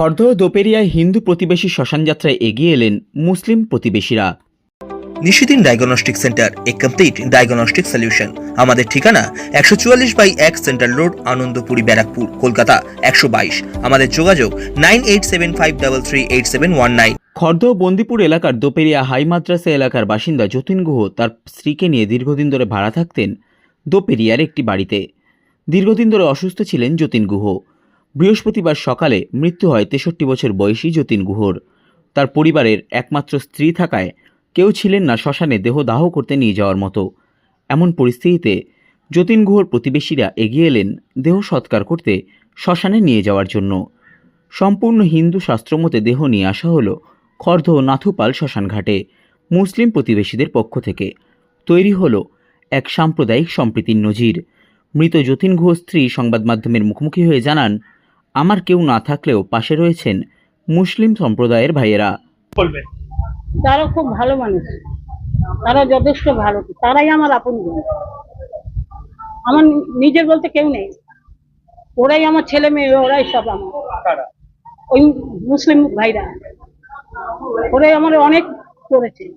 খর্ধ দোপেরিয়ায় হিন্দু প্রতিবেশী শ্মশান যাত্রায় এগিয়ে এলেন মুসলিম প্রতিবেশীরা। নিশিদিন ডায়াগনস্টিক সেন্টার এ কমপ্লিট ডায়াগনস্টিক সলিউশন আমাদের ঠিকানা একশো চুয়াল্লিশ বাই এক সেন্ট্রাল রোড আনন্দপুরি ব্যারাকপুর কলকাতা একশো বাইশ। আমাদের যোগাযোগ nine eight seven five double three eight seven one nine. Khardah Bandipur এলাকার দোপেরিয়া হাই মাদ্রাসা এলাকার বাসিন্দা যতীন গুহ তার স্ত্রীকে নিয়ে দীর্ঘদিন ধরে ভাড়া থাকতেন দোপেরিয়ার একটি বাড়িতে। দীর্ঘদিন ধরে অসুস্থ ছিলেন যতীন গুহ। বৃহস্পতিবার সকালে মৃত্যু হয় তেষট্টি বছর বয়সী যতীন গুহর। তার পরিবারের একমাত্র স্ত্রী থাকায় কেউ ছিলেন না শ্মশানে দেহ দাহ করতে নিয়ে যাওয়ার মতো। এমন পরিস্থিতিতে যতীন গুহর প্রতিবেশীরা এগিয়ে এলেন দেহ সৎকার করতে শ্মশানে নিয়ে যাওয়ার জন্য। সম্পূর্ণ হিন্দু শাস্ত্রমতে দেহ নিয়ে আসা হলো খর্ধ নাথুপাল শ্মশানঘাটে, মুসলিম প্রতিবেশীদের পক্ষ থেকে। তৈরি হলো এক সাম্প্রদায়িক সম্প্রীতির নজির। মৃত যতীন ঘোষ স্ত্রী সংবাদ মাধ্যমের মুখোমুখি হয়ে জানান আমার কেউ না থাকলেও পাশে রয়েছেন মুসলিম সম্প্রদায়ের ভাইয়েরা। বলবেন তারা খুব ভালো মানুষ। তারা যথেষ্ট ভালো। তারাই আমার আপন আমার নিজের বলতে কেউ নেই। ওরাই আমার ছেলে মেয়ে ওরাই সব আমার। ওই মুসলিম ভাইরা। ওরাই আমার অনেক করেছে।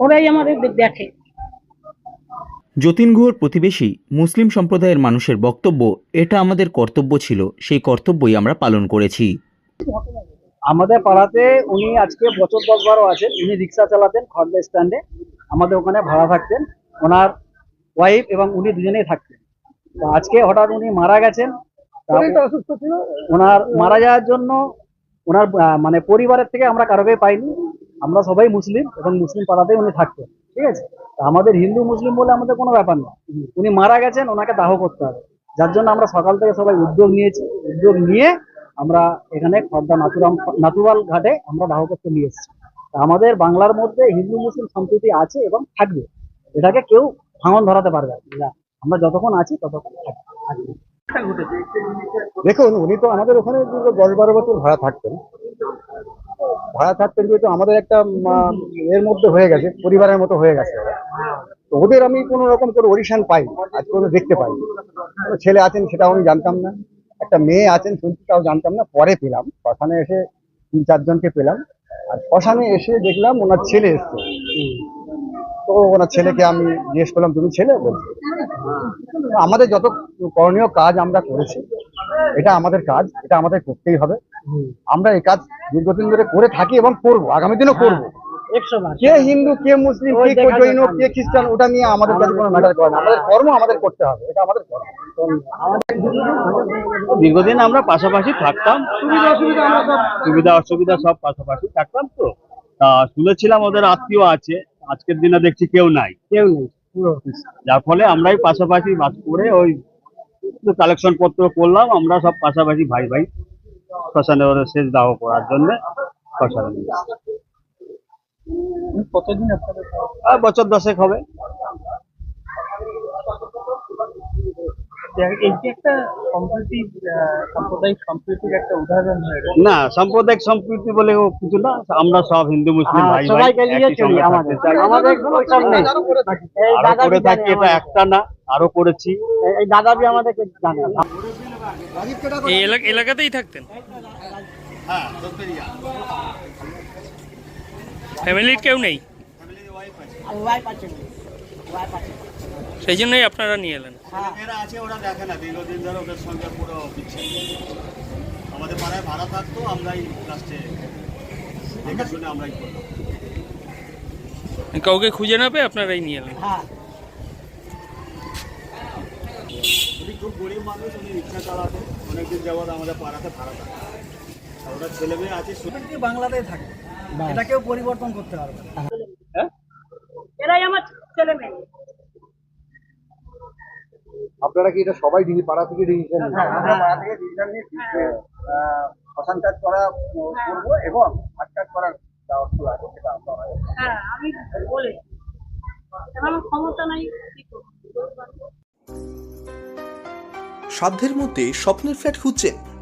ওরাই আমার দেখে। যতীন গুহর প্রতিবেশী মুসলিম সম্প্রদায়ের মানুষের বক্তব্য এটা আমাদের কর্তব্য ছিল সেই কর্তব্যই আমরা পালন করেছি। আমাদের পাড়াতে উনি আজকে বছর দশ বারো আছেন উনি রিক্সা চালাতেন খড়দা স্ট্যান্ডে আমাদের ওখানে ভাড়া থাকতেন ওনার ওয়াইফ এবং উনি দুজনেই থাকতেন। তো আজকে হঠাৎ উনি মারা গেছেন অসুস্থ ছিল। ওনার মারা যাওয়ার জন্য ওনার আহ, মানে পরিবারের থেকে আমরা কারোকে পাইনি আমরা সবাই মুসলিম এবং মুসলিম পাড়াতেই উনি থাকতেন ঠিক আছে? আমাদের হিন্দু, মুসলিম বলে আমাদের কোনো ব্যাপার না। উনি মারা গেছেন, ওনাকে দাহ করতে হবে। যার জন্য আমরা সকাল থেকে সবাই উদ্যোগ নিয়েছি। উদ্যোগ নিয়ে আমরা এখানে খর্দা নাতুরাম নাতুয়াল ঘাটে আমরা দাহ করতে নিয়ে এসেছি। আমাদের বাংলার মধ্যে হিন্দু, মুসলিম সম্প্রীতি আছে এবং থাকবে। এটাকে কেউ ভাঙন ধরাতে পারবে না। আমরা যতক্ষণ আছি ততক্ষণ থাকবে। দেখুন, উনি তো আমাদের ওখানে দশ বারো বছর ভাড়া থাকতেন। ভাড়া থাকতেন যেহেতু আমাদের একটা এর মধ্যে হয়ে গেছে, পরিবারের মতো হয়ে গেছে। ওদের আমি কোনো রকম করে অডিশন পাই আজ পর্যন্ত দেখতে পাই কোনো ছেলে আছেন সেটাও আমি জানতাম না। একটা মেয়ে আছেন তাও জানতাম না, পরে পেলাম। শ্মশানে এসে তিন চারজনকে পেলাম। আর শ্মশানে এসে দেখলাম ওনার ছেলে এসছে। তো ওনার ছেলেকে আমি জিজ্ঞেস করলাম, তুমি ছেলে? বলছে। আমাদের যত করণীয় কাজ আমরা করেছি, এটা আমাদের কাজ, এটা আমাদের করতেই হবে। আমরা এই কাজ দীর্ঘদিন ধরে করে থাকি এবং করব, আগামী দিনও করব। কে হিন্দু কে মুসলিম কে জৈন কে খ্রিস্টান ওটা নিয়ে আমাদের কাছে কোনো ম্যাটার করে না। আমাদের কর্ম আমাদের করতে হবে এটা আমাদের কর্ম দীর্ঘদিন আমরা পাশাপাশি থাকতাম। সুবিধা অসুবিধা সব সুবিধা অসুবিধা সব পাশাপাশি থাকতাম তো। তা শুনেছিলাম ওদের আত্মীয় আছে। আজকের দিনে দেখছি কেউ নাই। কেউ নেই। যার ফলে আমরাই পাশাপাশি বাস করে ওই কালেকশন পত্র করলাম আমরা সব পাশাপাশি ভাই ভাই শ্মশানে ওদের শেষ দাহ করার জন্য শ্মশানে। কতদিন আপনাদের বছর দশেক হবে। হয়ে না সাম্প্রদায়িক সম্প্রীতি বলে কিছু না। আমরা সব হিন্দু মুসলিম হ্যাঁ, ভাই দাদা করে থাকি। এটা একটা না আরও করেছি। এই দাদাবি আমাদেরকে জানে। এলাকাতেই থাকতেন। ফ্যামিলির কেউ নেই? সেই জন্যই আপনারা নিয়ে এলেন। এরা আছে ওরা দেখে না। দীর্ঘদিন ধরে ওদের সঙ্গে পুরো আমাদের পাড়ায় ভাড়া থাকতো আমরাই লাস্টে দেখে শুনে আমরাই করলাম। কাউকে খুঁজে না পেয়ে আপনারাই নিয়ে এলেন। উনি খুব গরিব মানুষ উনি রিক্সা চালাতেন। অনেকদিন যাবৎ আমাদের পাড়াতে ভাড়া থাকতো। আর ওরা ছেলে মেয়ে আছে বাংলাতেই থাকে। এটা কেউ পরিবর্তন করতে পারবে। না এরাই আমার ছেলে মেয়ে। আপনারা কি এটা সবাই দিদি পাড়া থেকে ডিসিশন আমরা পাড়া থেকে ডিসিশন নিয়েছি যে শ্মশান কাজ করা করব এবং হাট কাজ করার যা অর্থ আছে সেটা আমরা হ্যাঁ আমি বলে আমার ক্ষমতা নাই কি করব? সাধ্যের মধ্যে স্বপ্নের ফ্ল্যাট খুঁজছেন